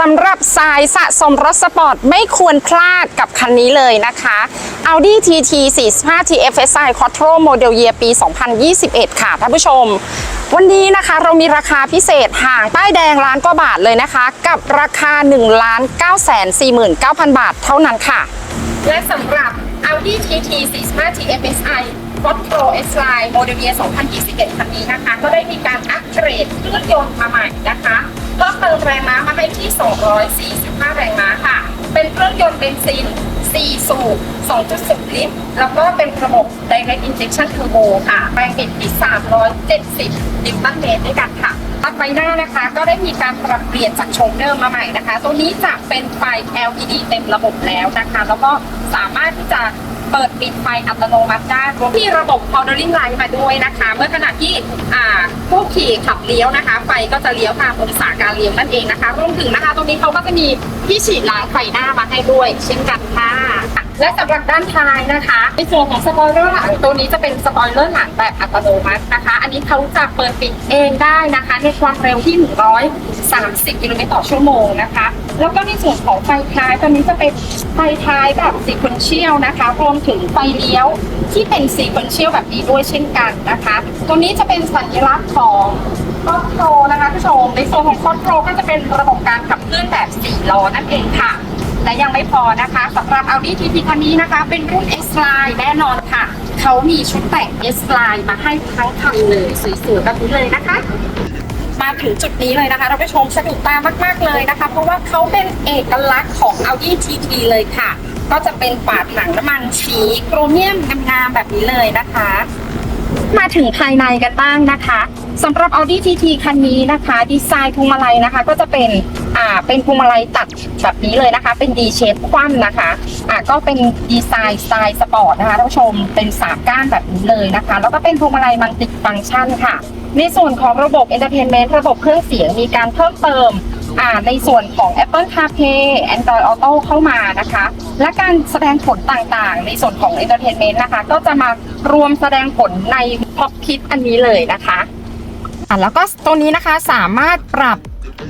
สำหรับสายสะสมรถสปอร์ต ไม่ควรพลาดกับคันนี้เลยนะคะ Audi TT 45 TFSI Quattro Model Year ปี 2021 ค่ะท่านผู้ชม วันนี้นะคะเรามีราคาพิเศษห่างป้ายแดงล้านกว่าบาทเลยนะคะ กับราคา 1 9 4 9 0 0 0 บาทเท่านั้นค่ะ และสำหรับ Audi TT 45 TFSI Quattro S Line Model Year 2021 คันนี้นะคะ ก็ได้มีการอัปเกรดเครื่องยนต์มาใหม่นะคะเพิ่มเติมแรงม้ามาให้ที่ 245 แรงม้าค่ะ เป็นเครื่องยนต์เบนซิน 4 สูบ 2.10 ลิตร แล้วก็เป็นระบบ Direct Injection Turbo ค่ะ แรงบิดที่ 370 นิวตันเมตรด้วยกันค่ะ ตัดไฟหน้านะคะ ก็ได้มีการปรับเปลี่ยนจากโฉมเดิมมาใหม่นะคะ ตัวนี้จะเป็นไฟ LED เต็มระบบแล้วนะคะ แล้วก็สามารถที่จะเปิดปิดไฟอัตโนมัติได้รวมที่ระบบ powdering light มาด้วยนะคะ เมื่อขณะที่อ่าผู้ขี่ขับเลี้ยวนะคะ ไฟก็จะเลี้ยวตามองศาการเลี้ยวนั่นเองนะคะรวมถึงนะคะ ตรงนี้เขาก็จะมีที่ฉีดล้างไฟหน้ามาให้ด้วย เช่นกันค่ะ และสำหรับด้านท้ายนะคะ ในส่วนของสปอยเลอร์หลังตัวนี้จะเป็นสปอยเลอร์หลังแบบอัตโนมัตินะคะ อันนี้เขาจะเปิดปิดเองได้นะคะ ในความเร็วที่ 130กิโลเมตรต่อชั่วโมงนะคะ แล้วก็ในส่วนของไฟท้ายตัวนี้จะเป็นไฟท้ายแบบซีควนเชียลนะคะ รวมถึงไฟเลี้ยวที่เป็นซีควนเชียลแบบนี้ด้วยเช่นกันนะคะ ตัวนี้จะเป็นสัญลักษณ์ของคอ t โ o นะคะผู้ชมในส่วนของคอ t โ o ก็จะเป็นระบบการขับเคลื่อนแบบ4ล้อนั่นเองค่ะ และยังไม่พอนะคะสำหรับ Audi TT คันนี้นะคะ เป็นรุ่น S Line แน่นอนค่ะ เขามีชุดแต่ง S Line มาให้ทั้งคันเลยสวยๆแบบนี้เลยนะคะมาถึงจุดนี้เลยนะคะท่านผู้ชมสะดุดตามาก ๆ เลยนะคะ เพราะว่าเขาเป็นเอกลักษณ์ของ Audi TT เลยค่ะ ก็จะเป็นปาดหนังน้ำมันสีโครเมียมงามๆแบบนี้เลยนะคะ มาถึงภายในกันบ้างนะคะ สำหรับ Audi TT คันนี้นะคะ ดีไซน์พวงมาลัยนะคะ ก็จะเป็นอ่าเป็นพวงมาลัยตัดแบบนี้เลยนะคะ เป็น D shape คว่ำนะคะอ่าก็เป็นดีไซน์สไตล์สปอร์ตนะคะท่านผู้ชมเป็นสามก้านแบบนี้เลยนะคะ แล้วก็เป็นพวงมาลัยมันติดฟังก์ชันค่ะ ในส่วนของระบบ Entertainment ระบบเครื่องเสียงมีการเพิ่มเติมอ่าในส่วนของ Apple CarPlay Android Auto เข้ามานะคะ และการแสดงผลต่างๆ ในส่วนของ Entertainment นะคะ ก็จะมารวมแสดงผลใน Cockpit อันนี้เลยนะคะ อะแล้วก็ตัวนี้นะคะสามารถปรับ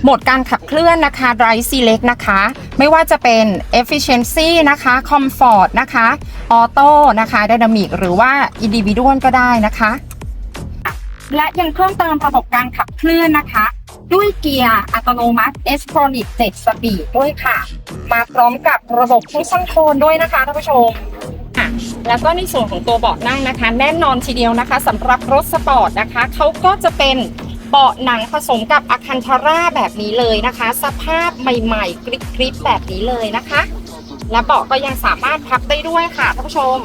โหมดการขับเคลื่อนนะคะ Drive Select นะคะ ไม่ว่าจะเป็น Efficiency นะคะ Comfort นะคะ Auto นะคะ Dynamic หรือว่า Individual ก็ได้นะคะ และยังเพิ่มเติมระบบการขับเคลื่อนนะคะ ด้วยเกียร์อัตโนมัติ s t r o n i c 7 Speed ด้วยค่ะ มาพร้อมกับระบบผู้คอนโทรลด้วยนะคะท่านผู้ชม แล้วก็ในส่วนของตัวเบาะนั่งนะคะ แน่นอนทีเดียวนะคะสำหรับรถสปอร์ตนะคะเขาก็จะเป็นเบาะหนังผสมกับอะคันทาร่าแบบนี้เลยนะคะ สภาพใหม่ๆกริบๆแบบนี้เลยนะคะ และเบาะก็ยังสามารถพับได้ด้วยค่ะท่านผู้ชม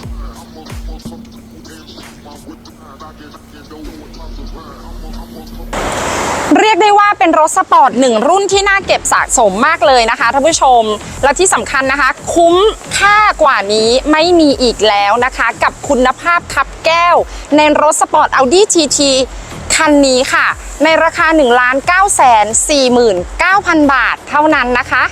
เรียกได้ว่าเป็นรถสปอร์ตหนึ่งรุ่นที่น่าเก็บสะสมมากเลยนะคะท่านผู้ชม และที่สำคัญนะคะ คุ้มค่ากว่านี้ไม่มีอีกแล้วนะคะ กับคุณภาพคับแก้ว ในรถสปอร์ต Audi TT คันนี้ค่ะ ในราคา 1 9 4 9 0 0 0 บาทเท่านั้นนะคะ